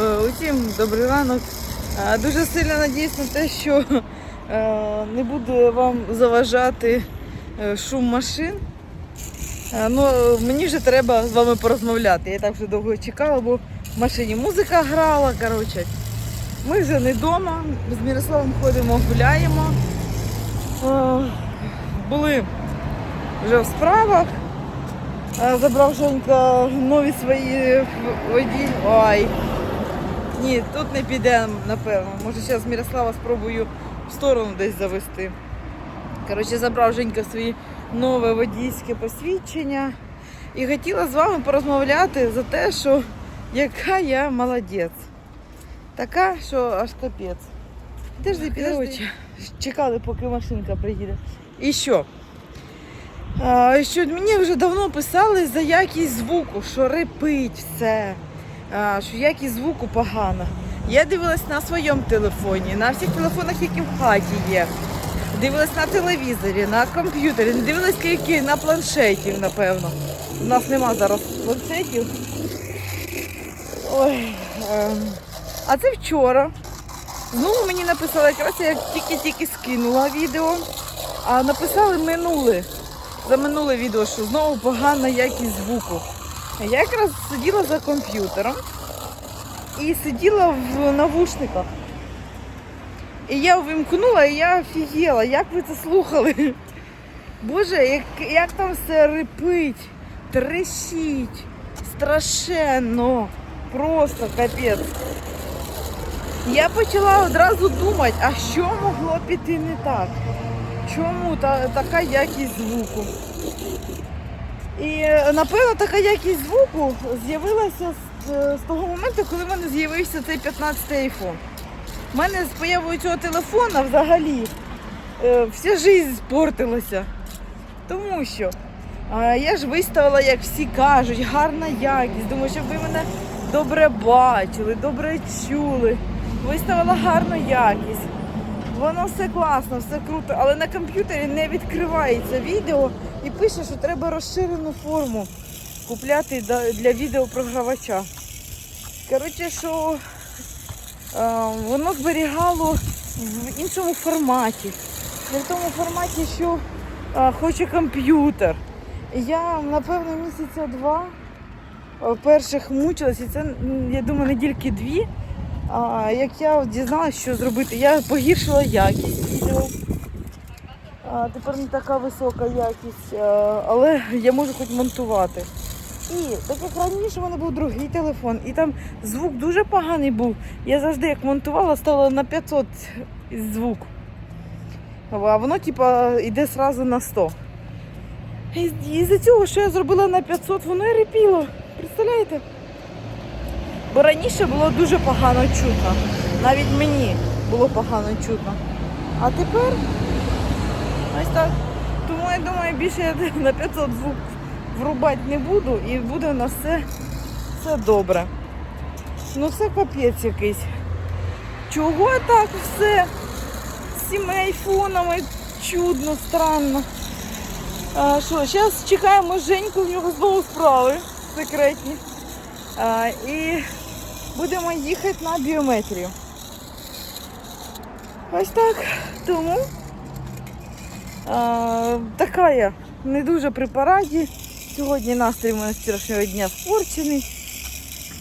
Е, Усім добрий ранок. Е, Дуже сильно надіюсь на те, що е, не буде вам заважати шум машин. Ну, мені вже треба з вами порозмовляти. Я так вже довго чекала, бо в машині музика грала. Коротше. Ми вже не вдома, з Мірославом ходимо, гуляємо. Були вже в справах. Забрав Женька нові свої водій. Ой. Ні, тут не підемо, напевно. Може зараз Мірослава спробую в сторону десь завести. Коротше, забрав Женька свої нове водійське посвідчення. І хотіла з вами порозмовляти за те, що яка я молодець. Така, що аж капець. Підожди, підожди. Чекали, поки машинка приїде. І що? А, що мені вже давно писали за якість звуку, що репить все, що якість звуку погана. Я дивилась на своєму телефоні, на всіх телефонах, які в хаті є. Дивилась на телевізорі, на комп'ютері, дивилась які на планшеті, напевно. У нас нема зараз планшетів. Ой. ем. А це вчора. Знову мені написали, якраз я тільки-тільки скинула відео, а написали минуле. За минуле відео, що знову погана якість звуку. Я якраз сиділа за комп'ютером і сиділа в навушниках. І я увімкнула, і я офігела, як ви це слухали. Боже, як, як там все рипить, трещить, страшенно, просто капець. Я почала одразу думати, а що могло піти не так? Чому та, така якість звуку? І е, напевно така якість звуку з'явилася з, е, з того моменту, коли в мене з'явився цей 15-й iPhone. У мене з появою цього телефона взагалі е, вся життя спортилася. Тому що я ж виставила, як всі кажуть, гарна якість. Думаю, щоб ви мене добре бачили, добре чули. Виставила гарну якість. Воно все класно, все круто, але на комп'ютері не відкривається відео і пише, що треба розширену форму купляти для відеопрогравача. Коротше, що е, воно зберігало в іншому форматі. Не в тому форматі, що е, хоче комп'ютер. Я, напевно, місяця два е, перших мучилася, і це, я думаю, недільки дві. А, як я дізналася, що зробити, я погіршила якість відео. А, тепер не така висока якість, а, але я можу хоч монтувати. І так як раніше в мене був другий телефон, і там звук дуже поганий був. Я завжди як монтувала, ставила на 500 звук. А воно типа йде одразу на 100. І, і за цього, що я зробила на 500, воно і репіло. Представляєте? Бо раніше було дуже погано чутно. Навіть мені було погано чутно. А тепер ось так. Тому я думаю, більше я на 500 звук врубати не буду і буде у нас все, все добре. Ну це капець якийсь. Чого так все? З цими айфонами чудно, странно. А, що, зараз чекаємо Женьку, в нього знову справи секретні. А, і будемо їхати на біометрію. Ось так. Тому а, така я не дуже при параді. Сьогодні настрій у мене з вчорашнього дня спорчений.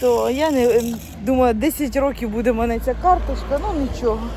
То я не думаю, 10 років буде в мене ця карточка, ну нічого.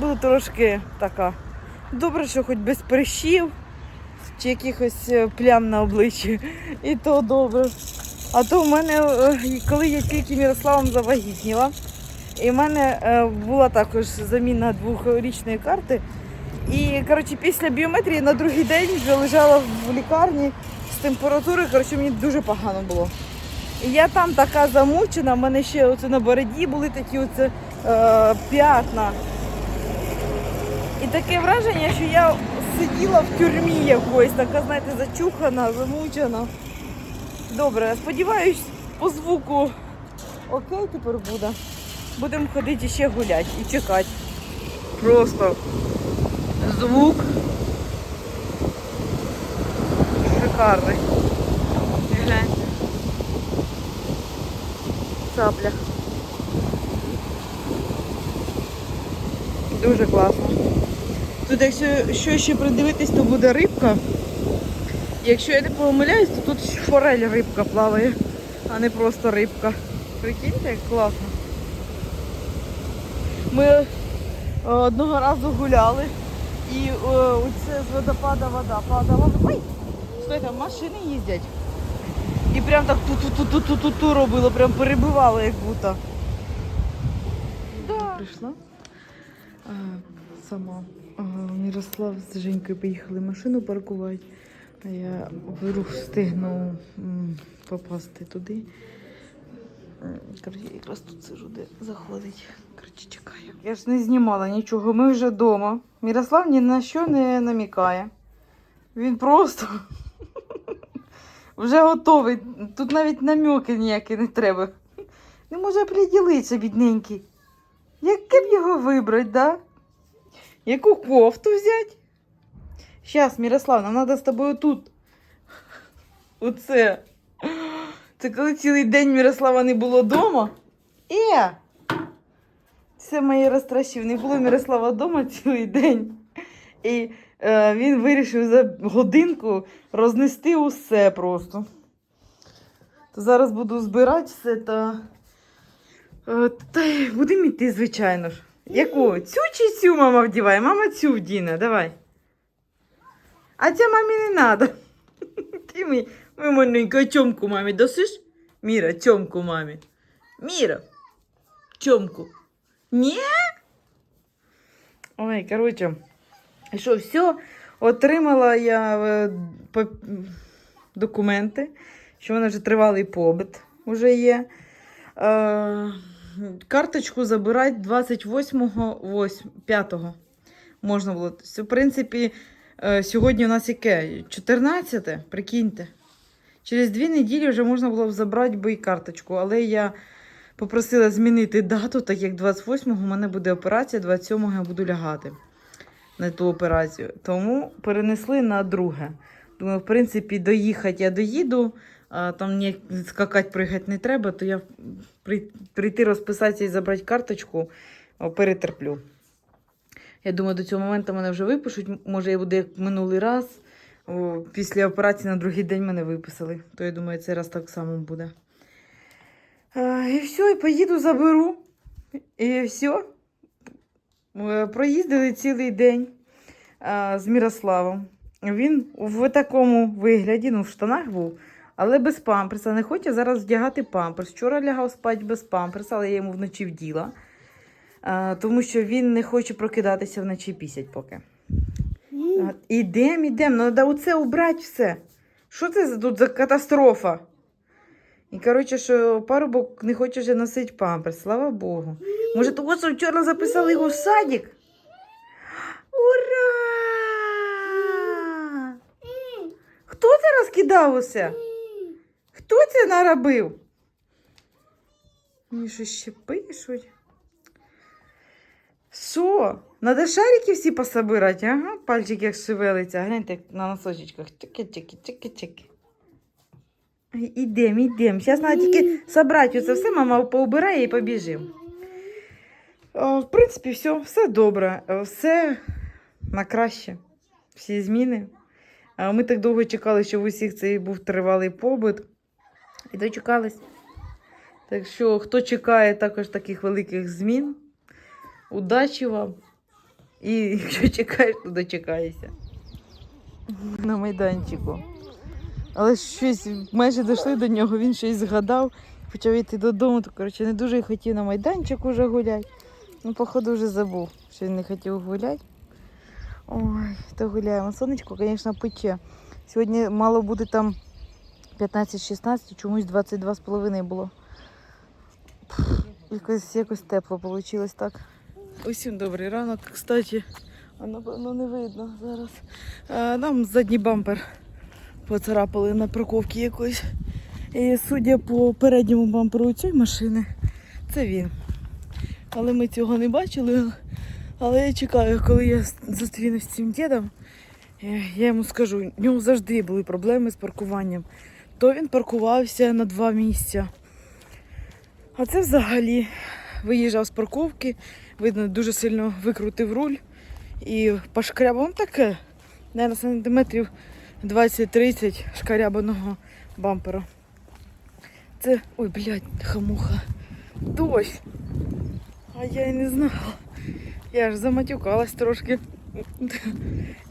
Буду трошки така. Добре, що хоч без прищів чи якихось е, плям на обличчі. І то добре. А то в мене, е, коли я тільки Мірославом завагітніла, і в мене е, була також заміна двохрічної карти. І коротше, після біометрії на другий день вже лежала в лікарні з температурою, коротше, мені дуже погано було. І я там така замучена, в мене ще оце на бороді були такі оце, е, п'ятна. І таке враження, що я сиділа в тюрмі якоїсь, така, знаєте, зачухана, замучена. Добре, сподіваюсь, по звуку окей тепер буде. Будемо ходити ще гуляти і чекати. Просто звук шикарний. Цапля. Дуже класно. Тут якщо що ще придивитись, то буде рибка. Якщо я не помиляюсь, то тут форель рибка плаває, а не просто рибка. Прикиньте, як класно. Ми е, одного разу гуляли і е, оце з водопада вода падала. Ой! Стой, там машини їздять. І прям так ту-ту-ту-ту-ту-ту робило, прям перебивало як будто. Да. Прийшла а, сама. А, Мирослав з Женькою поїхали машину паркувати. Я вдруг встигну попасти туди. Коротше, якраз тут сижу, де заходить. Коротше, чекаю. Я ж не знімала нічого, ми вже вдома. Мирослав ні на що не намікає. Він просто вже готовий. Тут навіть намеки ніякі не треба. Не може приділитися, бідненький. Яке б його вибрати, да? Яку кофту взяти? Щас, Мирослав, нам треба з тобою тут. Оце. Це коли цілий день Мирослава не було вдома. Е! Це моє розтращив. Не було Мирослава вдома цілий день. І е, він вирішив за годинку рознести усе просто. То зараз буду збирати все та. Е, Та й будемо йти, звичайно ж. Яку? Цю чи цю мама вдіває? Мама цю вдіне, давай. А ця мамі не треба. Ти мій, ми маленька чомку мамі досиш? Міра, чомку мамі. Міра, чомку. Ні? Ой, коротше. Що, все, отримала я е, документи, що в мене вже тривалий побит вже є. Е, карточку забирати 28-го, 5-го можна було. В принципі, сьогодні у нас яке? 14, прикиньте. Через дві неділі вже можна було б забрати карточку, але я попросила змінити дату, так як 28-го у мене буде операція, 27-го я буду лягати на ту операцію. Тому перенесли на друге. Думаю, в принципі, доїхати я доїду, а там ні скакати, пригати не треба, то я прийти розписатися і забрати карточку перетерплю. Я думаю, до цього моменту мене вже випишуть. Може, я буду як минулий раз. О, після операції на другий день мене виписали. То я думаю, цей раз так само буде. А, і все, і поїду, заберу. І все. Проїздили цілий день а, з Мірославом. Він в такому вигляді, ну, в штанах був, але без памперса. Не хоче зараз вдягати памперс. Вчора лягав спати без памперса, але я йому вночі вділа. Тому що він не хоче прокидатися вночі пісять поки. А, Ідем, ідем, ну треба оце убрати все. Що це тут за катастрофа? І коротше, що парубок не хоче вже носити памперс, слава Богу. Може, того, що вчора записали його в садик? Ура! Хто це розкидав усе? Хто це наробив? Мені що ще пишуть? Що? Надо шарики всі пособирати, ага? Пальчик як шевелиться. Гляньте як на носочечках. Чики-чики, чики-чики. Ідем, ідем. Зараз треба тільки собрати оце все, мама поубирає і побіжимо. В принципі, все, все добре, все на краще. Всі зміни. Ми так довго чекали, що в усіх цей був тривалий побут. І дочекались. Так що, хто чекає також таких великих змін, удачі вам. І якщо чекаєш, то дочекаєшся. На майданчику. Але щось майже дійшли до нього, він щось згадав, почав йти додому, то коротше не дуже хотів на майданчик уже гуляти. Ну, походу, вже забув, що він не хотів гуляти. Ой, то гуляємо. Сонечко, звісно, пече. Сьогодні мало бути там 15-16, чомусь 22,5 було. Якось, якось тепло вийшло так. Усім добрий ранок, кстати. А напевно не видно зараз. Нам задній бампер поцарапали на парковці якоїсь. І судя по передньому бамперу цієї машини, це він. Але ми цього не бачили. Але я чекаю, коли я зустрінусь з цим дідом, е, я йому скажу, в нього завжди були проблеми з паркуванням. То він паркувався на два місця. А це взагалі виїжджав з парковки, видно, дуже сильно викрутив руль і пошкрябав таке, на сантиметрів 20-30 шкарябаного бампера. Це. Ой, блядь, хамуха. Дощ. А я й не знала. Я ж заматюкалась трошки.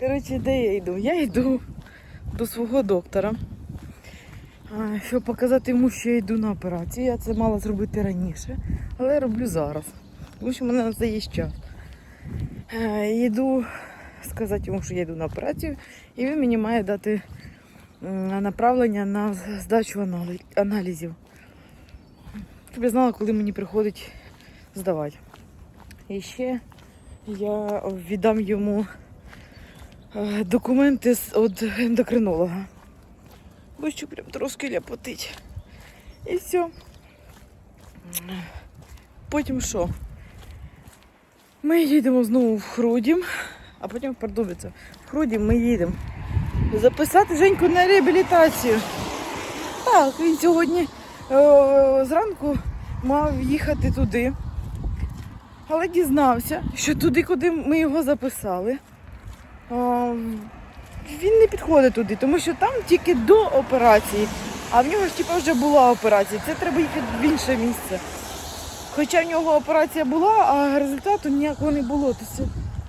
Коротше, де я йду? Я йду до свого доктора. Щоб показати йому, що я йду на операцію. Я це мала зробити раніше, але я роблю зараз. Тому що в мене на це є час. Е, Йду сказати йому, що я йду на операцію, і він мені має дати направлення на здачу аналізів. Щоб я знала, коли мені приходить здавати. І ще я віддам йому е, документи від ендокринолога. Бо що прям трошки ляпотить. І все. Потім що? Ми їдемо знову в Хрудім, а потім в Пардубицю. В Хрудім ми їдемо записати Женьку на реабілітацію. Так, він сьогодні е, зранку мав їхати туди. Але дізнався, що туди, куди ми його записали, е, він не підходить туди, тому що там тільки до операції, а в нього ж типу, вже була операція. Це треба їхати в інше місце. Хоча в нього операція була, а результату ніякого не було. То це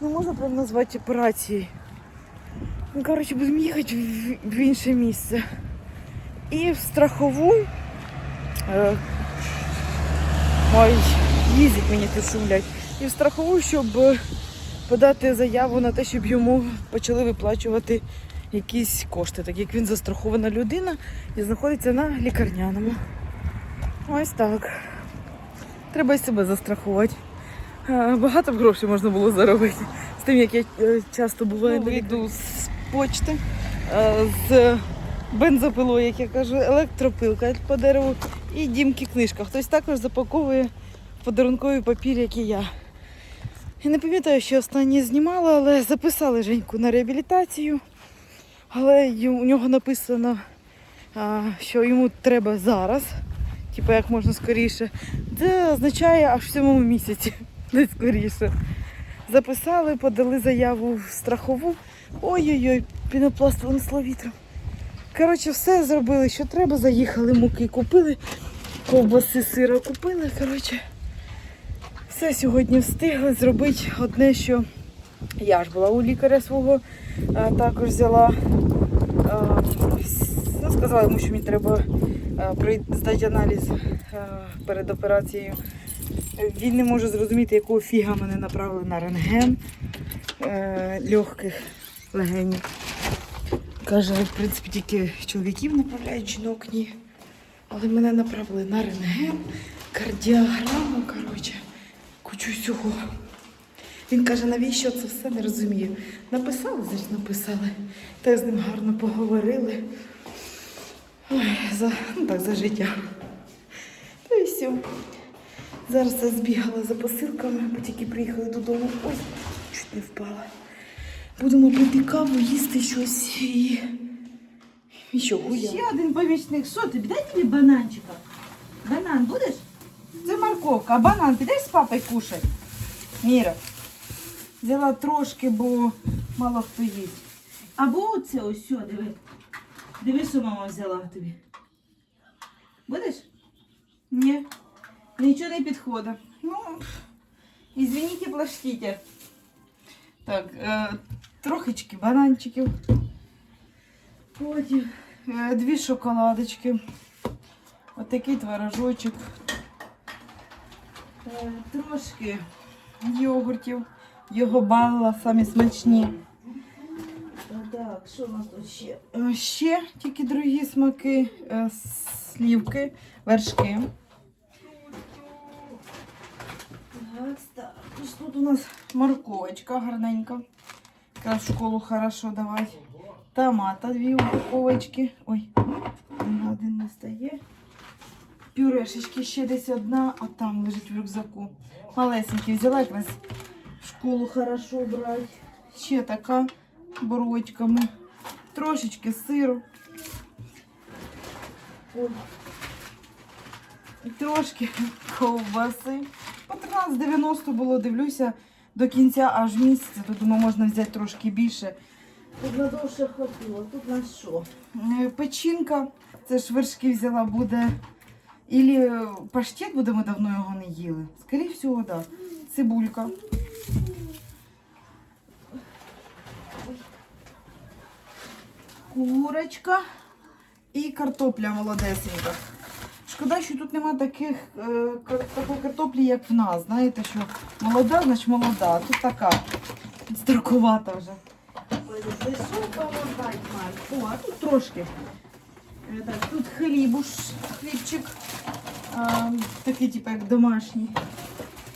не можна прям назвати операцією. Ну, коротше, будемо їхати в, інше місце. І в страхову. Е, ой, їздять мені тут. І в страхову, щоб е, подати заяву на те, щоб йому почали виплачувати якісь кошти, так як він застрахована людина і знаходиться на лікарняному. Ось так. Треба і себе застрахувати. Багато б грошей можна було заробити. З тим, як я е, часто буваю Ну, вийду йду з почти, е, з бензопилою, як я кажу, електропилка по дереву і дімки книжка. Хтось також запаковує в подарунковий папір, як і я. Я не пам'ятаю, що останнє знімала, але записали Женьку на реабілітацію. Але у нього написано, що йому треба зараз, типу як можна скоріше. Це означає аж в сьомому місяці, не скоріше. Записали, подали заяву в страхову. Ой-ой-ой, пінопласт винесло вітром. Коротше, все зробили, що треба. Заїхали, муки купили, ковбаси сира купили. Коротше, все сьогодні встигли зробити одне, що я ж була у лікаря свого, також взяла. Ну, сказала йому, що мені треба здати аналіз перед операцією. Він не може зрозуміти, якого фіга мене направили на рентген е, легких легенів. Каже, в принципі, тільки чоловіків направляють, жінок ні. Але мене направили на рентген, кардіограму, коротше, кучу всього. Він каже, навіщо це все не розумію. Написали, значить написали. Так з ним гарно поговорили. Ой, за, ну так, за життя. Та і все. Зараз я збігала за посилками, бо тільки приїхали додому. Ой, чуть не впала. Будемо пити каву, їсти щось і. І що, гуляти. Ще один помічник. Що тобі? Дай тобі бананчика. Банан будеш? Це морковка, а банан підеш з папою кушать? Міра. Взяла трошки, бо мало хто їсть. Або оце ось, диви. Диви, що мама взяла тобі. Будеш? Ні, нічого не підходить. Ну, извините, плачтите. Так, е, трохички бананчиків. Потім е, дві шоколадочки. Отакий творожочок. Е, трошки йогуртів. Його балла самі смачні. Так, що у нас тут ще? Е, Ще тільки другі смаки, е, слівки, вершки. Так, тут у нас морковочка гарненька. Якраз в школу хорошо давати. Томата дві упаковочки. Ой, один не стає. Пюрешечки ще десь одна, а там лежить в рюкзаку. Малесенькі взяла якраз в школу хорошо брати. Ще така борочками. Трошечки сиру. Ой. Трошки ковбаси. По 13,90 було, дивлюся, до кінця аж місяця, то думаю, можна взяти трошки більше. Тут надовше хватило, тут на що? Е, Печінка, це ж вершки взяла, буде. Ілі паштет буде, ми давно його не їли. Скоріше всього, так. Да. Цибулька. Курочка і картопля молодесенька. Шкода, що тут нема таких е, такої картоплі, як в нас. Знаєте, що молода, значить молода. Тут така старкувата вже. О, а тут трошки. Е, Так, тут хлібуш, хлібчик. А, такий, типу, як домашній.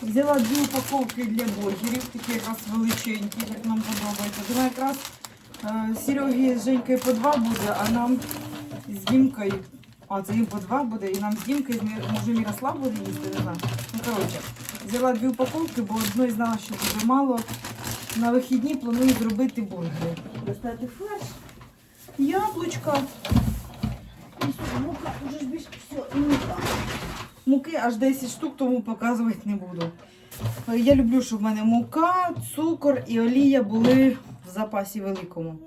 Взяла дві упаковки для бургерів, такі якраз величенькі, як нам подобається. Думаю, якраз е, Серегі з Женькою по два буде, а нам з Дімкою. А, це їм по два буде, і нам з Дімкою, може Мірослав буде їсти, не знаю. Ну, коротше, взяла дві упаковки, бо одної знала, що буде мало. На вихідні планую зробити бургери. Достати фарш. Яблучка. Мука, уже ж більше все, і мука. Муки аж 10 штук, тому показувати не буду. Я люблю, щоб в мене мука, цукор і олія були в запасі великому.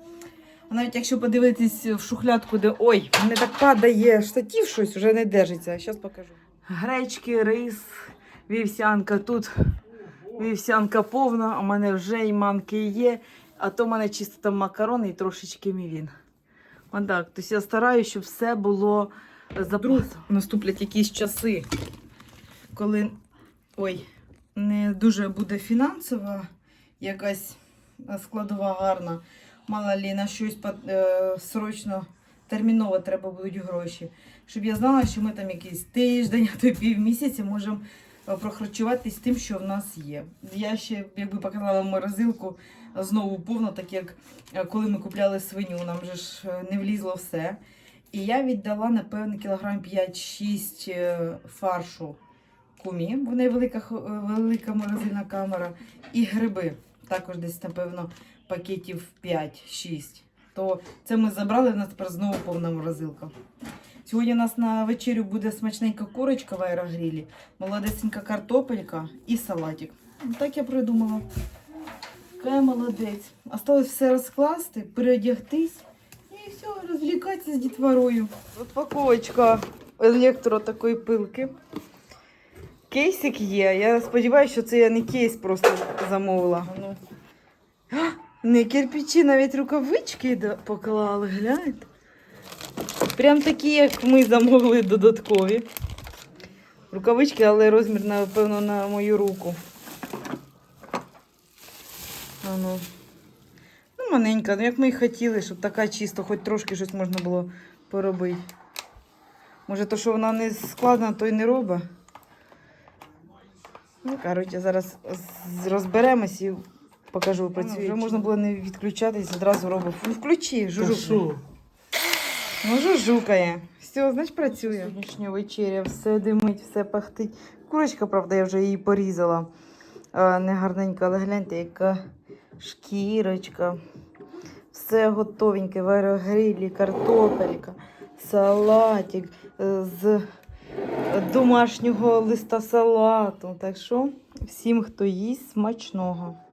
Навіть якщо подивитись в шухлядку, де ой, мене так падає штатів щось, вже не держиться. Зараз покажу. Гречки, рис, вівсянка. Тут вівсянка повна, а в мене вже і манки є, а то в мене чисто там макарони і трошечки мівін. Отак. Тобто я стараюся, щоб все було запасом. Наступлять якісь часи, коли ой, не дуже буде фінансова якась складова гарна. Мало лі на щось е, срочно, терміново треба будуть гроші. Щоб я знала, що ми там якийсь тиждень, а то півмісяця можемо е, прохарчуватись тим, що в нас є. Я ще, якби показала морозилку, знову повно, так як е, коли ми купляли свиню, нам же ж е, не влізло все. І я віддала, напевно, кілограм 5-6 е, фаршу кумі, в неї велика, е, велика морозильна камера, і гриби. Також десь, напевно, пакетів 5-6. То це ми забрали, в нас тепер знову повна морозилка. Сьогодні у нас на вечерю буде смачненька курочка в аерогрілі, молодесенька картопелька і салатик. Ну, Так я придумала. Яка молодець. Осталось все розкласти, переодягтись і все, розвлікатися з дітворою. Упаковочка електро такої пилки. Кейсик є. Я сподіваюся, що це я не кейс просто замовила. Ну. Не кирпичі, навіть рукавички поклали, гляньте. Прям такі, як ми замовили додаткові. Рукавички, але розмір, напевно, на мою руку. А ну. Ну, маленька, ну як ми і хотіли, щоб така чисто, хоч трошки щось можна було поробити. Може, то, що вона не складна, то й не робить. Ну, коротше, зараз розберемось і покажу працює. Вже можна було не відключатись, одразу робив. Ну, включи, жужу. Ну, жужукає. Все, значить працює. Сьогоднішня вечеря, все димить, все пахтить. Курочка, правда, я вже її порізала. А, не гарненька, але гляньте, яка шкірочка. Все готовеньке, в аерогрилі, картопелька, салатик е, з домашнього листа салату. Так що всім, хто їсть, смачного.